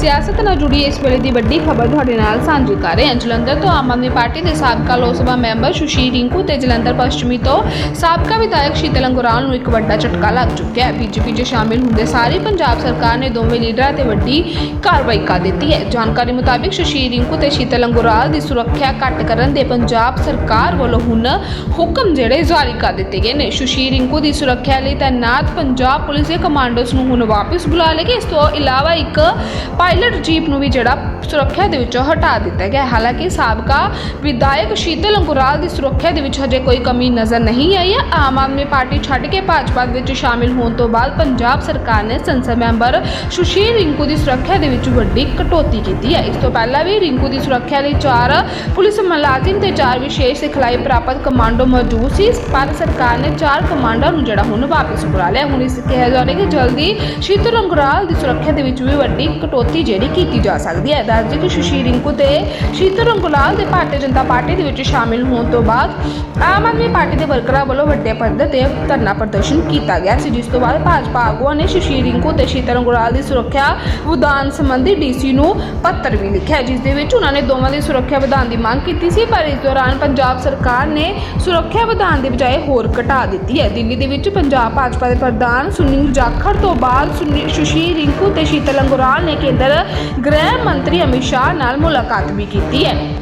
ਸਿਆਸਤ ਨਾਲ ਜੁੜੀ ਇਸ ਵੇਲੇ ਦੀ ਵੱਡੀ ਖਬਰ ਤੁਹਾਡੇ ਨਾਲ ਸਾਂਝੀ ਕਰ ਰਹੇ ਹਾਂ। ਜਲੰਧਰ ਤੋਂ ਆਮ ਆਦਮੀ ਪਾਰਟੀ ਦੇ ਸਾਬਕਾ ਲੋਕ ਸਭਾ ਮੈਂਬਰ ਸ਼ੁਸ਼ੀ ਰਿੰਕੂ ਤੇ ਜਲੰਧਰ ਪੱਛਮੀ ਤੋਂ ਸਾਬਕਾ ਵਿਧਾਇਕ ਸ਼ੀਤਲ ਅੰਗੁਰਾਲ ਨੂੰ ਇੱਕ ਵੱਡਾ ਝਟਕਾ ਲੱਗ ਚੁੱਕਿਆ ਹੈ। ਬੀਜੇਪੀ 'ਚ ਸ਼ਾਮਿਲ ਹੁੰਦੇ ਸਾਰੇ ਪੰਜਾਬ ਸਰਕਾਰ ਨੇ ਦੋਵੇਂ ਲੀਡਰਾਂ ਤੇ ਵੱਡੀ ਕਾਰਵਾਈ ਕਰ ਦਿੱਤੀ ਹੈ। ਜਾਣਕਾਰੀ ਮੁਤਾਬਿਕ ਸੁਸ਼ੀ ਰਿੰਕੂ ਤੇ ਸ਼ੀਤਲ ਅੰਗੁਰਾਲ ਦੀ ਸੁਰੱਖਿਆ ਘੱਟ ਕਰਨ ਦੇ ਪੰਜਾਬ ਸਰਕਾਰ ਵੱਲੋਂ ਹੁਣ ਹੁਕਮ ਜਿਹੜੇ ਜਾਰੀ ਕਰ ਦਿੱਤੇ ਗਏ ਨੇ। ਸ਼ੁਸ਼ੀ ਰਿੰਕੂ ਦੀ ਸੁਰੱਖਿਆ ਲਈ ਤਾਇਨਾਤ ਪੰਜਾਬ ਪੁਲਿਸ ਦੇ ਕਮਾਂਡੋਸ ਨੂੰ ਹੁਣ ਵਾਪਸ ਬੁਲਾ ਲਏ ਇਸ ਤੋਂ ਇਲਾਵਾ ਇੱਕ ਪਾਇਲਟ ਜੀਪ ਨੂੰ ਵੀ ਜਿਹੜਾ ਸੁਰੱਖਿਆ ਦੇ ਵਿੱਚੋਂ ਹਟਾ ਦਿੱਤਾ ਗਿਆ ਹਾਲਾਂਕਿ ਸਾਬਕਾ ਵਿਧਾਇਕ ਸ਼ੀਤਲ ਅੰਗੁਰਾਲ ਦੀ ਸੁਰੱਖਿਆ ਦੇ ਵਿੱਚ ਹਜੇ ਕੋਈ ਕਮੀ ਨਜ਼ਰ ਨਹੀਂ ਆਈ ਹੈ। ਆਮ ਆਦਮੀ ਪਾਰਟੀ ਛੱਡ ਕੇ ਭਾਜਪਾ ਦੇ ਵਿੱਚ ਸ਼ਾਮਿਲ ਹੋਣ ਤੋਂ ਬਾਅਦ ਪੰਜਾਬ ਸਰਕਾਰ ਨੇ ਸੰਸਦ ਮੈਂਬਰ ਸੁਸ਼ੀਲ ਰਿੰਕੂ ਦੀ ਸੁਰੱਖਿਆ ਦੇ ਵਿੱਚ ਵੱਡੀ ਕਟੌਤੀ ਕੀਤੀ ਹੈ। ਇਸ ਤੋਂ ਪਹਿਲਾਂ ਵੀ ਰਿੰਕੂ ਦੀ ਸੁਰੱਖਿਆ ਲਈ ਚਾਰ ਪੁਲਿਸ ਮੁਲਾਜ਼ਮ ਤੇ ਚਾਰ ਵਿਸ਼ੇਸ਼ ਸਿਖਲਾਈ ਪ੍ਰਾਪਤ ਕਮਾਂਡੋ ਮੌਜੂਦ ਸੀ, ਪਰ ਸਰਕਾਰ ਨੇ ਚਾਰ ਕਮਾਂਡੋ ਨੂੰ ਜਿਹੜਾ ਹੁਣ ਵਾਪਸ ਬੁਲਾ ਲਿਆ। ਹੁਣ ਇਸ ਕਿਹਾ ਜਾ ਰਿਹਾ ਕਿ ਜਲਦੀ ਸ਼ੀਤਲ ਅੰਗੁਰਾਲ ਦੀ ਸੁਰੱਖਿਆ ਦੇ ਵਿੱਚ ਵੀ ਵੱਡੀ ਕਟੌਤੀ ਜਿਹੜੀ ਕੀਤੀ ਜਾ ਸਕਦੀ ਹੈ। ਦੱਸਦੇ ਕਿ ਸ਼ਸ਼ੀ ਰਿੰਕੂ ਤੇ ਸ਼ੀਤਲ ਅੰਗਰਾਲ ਦੇ ਭਾਰਤੀ ਜਨਤਾ ਪਾਰਟੀ ਦੇ ਵਿੱਚ ਸ਼ਾਮਿਲ ਹੋਣ ਤੋਂ ਬਾਅਦ ਆਮ ਆਦਮੀ ਪਾਰਟੀ ਦੇ ਵਰਕਰਾਂ ਵੱਲੋਂ ਵੱਡੇ ਪੱਧਰ ਤੇ ਧਰਨਾ ਪ੍ਰਦਰਸ਼ਨ ਕੀਤਾ ਗਿਆ ਸੀ, ਜਿਸ ਤੋਂ ਬਾਅਦ ਭਾਜਪਾ ਆਗੂਆਂ ਨੇ ਸੁਸ਼ੀਲ ਰਿੰਕੂ ਤੇ ਸ਼ੀਤਲ ਅੰਗਰਾਲ ਦੀ ਸੁਰੱਖਿਆ ਵਧਾਉਣ ਸੰਬੰਧੀ ਡੀਸੀ ਨੂੰ ਪੱਤਰ ਵੀ ਲਿਖਿਆ, ਜਿਸ ਦੇ ਵਿੱਚ ਉਹਨਾਂ ਨੇ ਦੋਵਾਂ ਦੀ ਸੁਰੱਖਿਆ ਵਧਾਉਣ ਦੀ ਮੰਗ ਕੀਤੀ ਸੀ, ਪਰ ਇਸ ਦੌਰਾਨ ਪੰਜਾਬ ਸਰਕਾਰ ਨੇ ਸੁਰੱਖਿਆ ਵਧਾਉਣ ਦੀ ਬਜਾਏ ਹੋਰ ਘਟਾ ਦਿੱਤੀ ਹੈ। ਦਿੱਲੀ ਦੇ ਵਿੱਚ ਪੰਜਾਬ ਭਾਜਪਾ ਦੇ ਪ੍ਰਧਾਨ ਸੁਨੀਲ ਜਾਖੜ ਤੋਂ ਬਾਅਦ ਸੁਨੀ- ਸੁਸ਼ੀਲ ਰਿੰਕੂ ਤੇ ਸ਼ੀਤਲ ਅੰਗੁਰਾਲ ਨੇ ਕੇਂਦਰ ਗ੍ਰਹਿ ਮੰਤਰੀ ਅਮਿਤ ਸ਼ਾਹ ਨਾਲ ਮੁਲਾਕਾਤ ਵੀ ਕੀਤੀ ਹੈ।